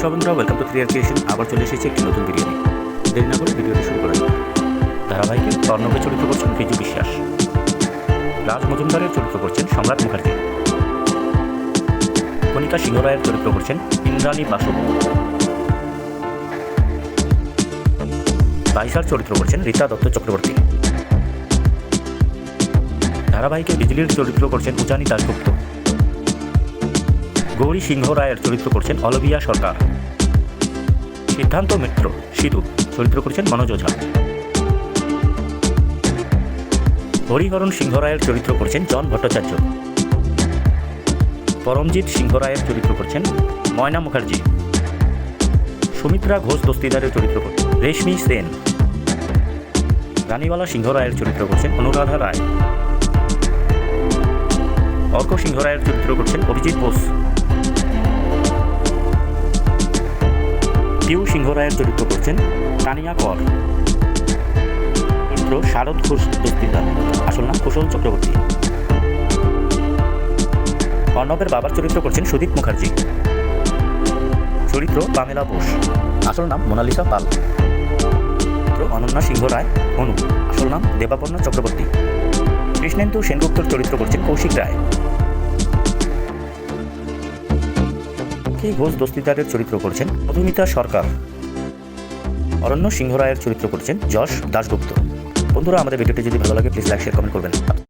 নমস্কার বন্ধুরা welcome to ক্রিয়ার ক্রিয়েশন আবার চলে এসেছি একটি নতুন ভিডিও নিয়ে। দেরি না করে ভিডিওটি শুরু করা যাক। ধারাবাহিকে অর্ণবে চরিত্র করছেন রিজু বিশ্বাস। রাজ মজুমদারের চরিত্র করছেন সম্রাট মুখার্জি। কণিকা সিংহ রায়ের চরিত্র করছেন ইন্দ্রাণী বাসু বাইসার চরিত্র করছেন রীতা দত্ত চক্রবর্তী। ধারাবাহিকে বিজলির চরিত্র করছেন উজানি দাশগুপ্ত। গৌরী সিংহ রায়ের চরিত্র করছেন অলবিয়া সরকার। সিদ্ধান্ত মিত্র, সিধু, চরিত্র করছেন মনোজ ওঝা। হরিহরণ সিংহ রায়ের চরিত্র করছেন জন ভট্টাচার্য। পরমজিৎ সিংহ রায়ের চরিত্র করছেন ময়না মুখার্জি। সুমিত্রা ঘোষ দস্তিদারের চরিত্র করছেন রেশমি সেন। রানীওয়ালা সিংহ রায়ের চরিত্র করছেন অনুরাধা রায়। অর্ক সিংহ রায়ের চরিত্র করছেন অভিজিৎ বোস। পিউ সিংহ রায়ের চরিত্র করছেন তানিয়া কর। চরিত্র শারদ ঘোষ দস্তিদার আসল নাম কুশল চক্রবর্তী। অর্ণবের বাবার চরিত্র করছেন সুদীপ মুখার্জি। চরিত্র পামেলা বোস। আসল নাম মোনালিসা পাল। চরিত্র অনন্যা সিংহ রায়, অনু। আসল নাম দেবাপর্ণা চক্রবর্তী। কৃষ্ণেন্দু সেনগুপ্তর চরিত্র করছেন কৌশিক রায়। কি ঘোষ দস্তিদারের চরিত্র করছেন মধুমিতা সরকার। অরণ্য সিংহ রায়ের চরিত্র করছেন যশ দাশগুপ্ত। বন্ধুরা, আমাদের ভিডিওটি যদি ভালো লাগে প্লিজ লাইক শেয়ার কমেন্ট করবেন।